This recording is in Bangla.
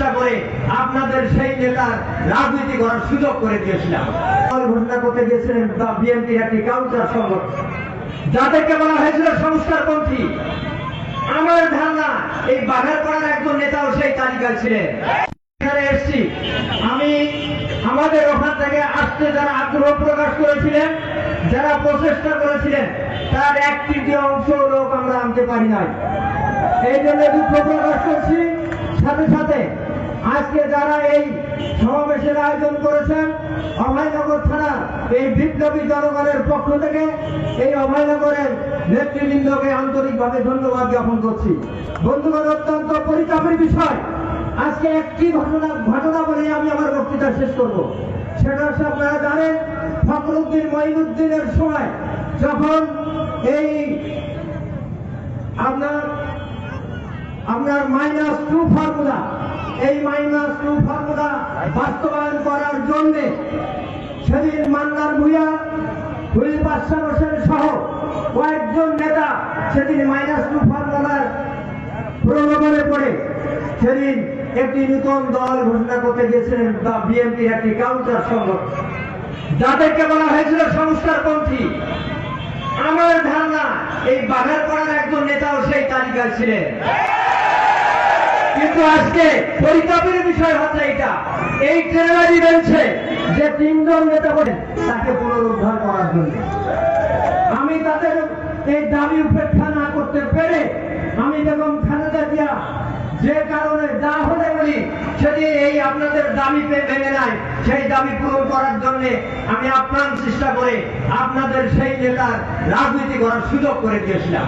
চেষ্টা করে আপনাদের সেই নেতার রাজনীতি করার সুযোগ করে দিয়েছিলাম। ঘোষণা করতে গিয়েছিলেন বিএনপির একটি কাউন্টার সংগঠন। যাদেরকে বলা হয়েছিল সংস্কারপন্থী। আমার ধারণা, এই বাঘারপাড়ার একজন নেতাও সেই তালিকায় ছিলেন। এখানে এসছি। আমি আমাদের ওখান থেকে আসতে যারা আগ্রহ প্রকাশ করেছিলেন, যারা প্রচেষ্টা করেছিলেন, তার এক তৃতীয় অংশ লোক আমরা আনতে পারি নাই। এই জন্য দুঃখ প্রকাশ করছি। সাথে সাথে আজকে যারা এই সমাবেশের আয়োজন করেছেন, অভয়নগর থানার এই বিপ্লবী জনগণের পক্ষ থেকে এই অভয়নগরের নেতৃবৃন্দকে আন্তরিকভাবে ধন্যবাদ জ্ঞাপন করছি। বন্ধুগণ, অত্যন্ত পরিতাপের বিষয়, আজকে একটি ঘটনা ঘটনা বলে আমি আমার বক্তৃতা শেষ করব। সেটা হচ্ছে আপনারা জানেন, ফখরুদ্দিন মঈনুদ্দিনের সময় যখন এই আপনার আপনার মাইনাস টু ফর্মুলা এই মাইনাস টু ফর্মুলা বাস্তবায়ন করার জন্য সেদিন মান্নার ভুইয়া হুইল বাদশাহ হোসেন সহ কয়েকজন নেতা সেদিন মাইনাস টু ফর্মুলার প্রলোভনে পড়ে। সেদিন একটি নূতন দল ঘোষণা করতে গিয়েছিলেন বা বিএনপির একটি কাউন্টার সংগঠন। যাদেরকে বলা হয়েছিল সংস্কারপন্থী। আমার ধারণা এই বাঘারপাড়ার একজন নেতাও সেই তালিকায় ছিলেন। কিন্তু আজকে পরিতাপের বিষয় হচ্ছে এটা এই ট্রেনারি বেঞ্চে যে তিনজন নেতা বলেন তাকে পুনরুদ্ধার করার জন্য। আমি তাদের এই দাবি উপেক্ষা না করতে পেরে আমি বেগম খালেদা জিয়া যে কারণে যা হলে বলি সেদিন এই আপনাদের দাবি মেনে নেয় সেই দাবি পূরণ করার জন্য আমি আপ্রাণ চেষ্টা করে আপনাদের সেই নেতার রাজনীতি করার সুযোগ করে দিয়েছিলাম।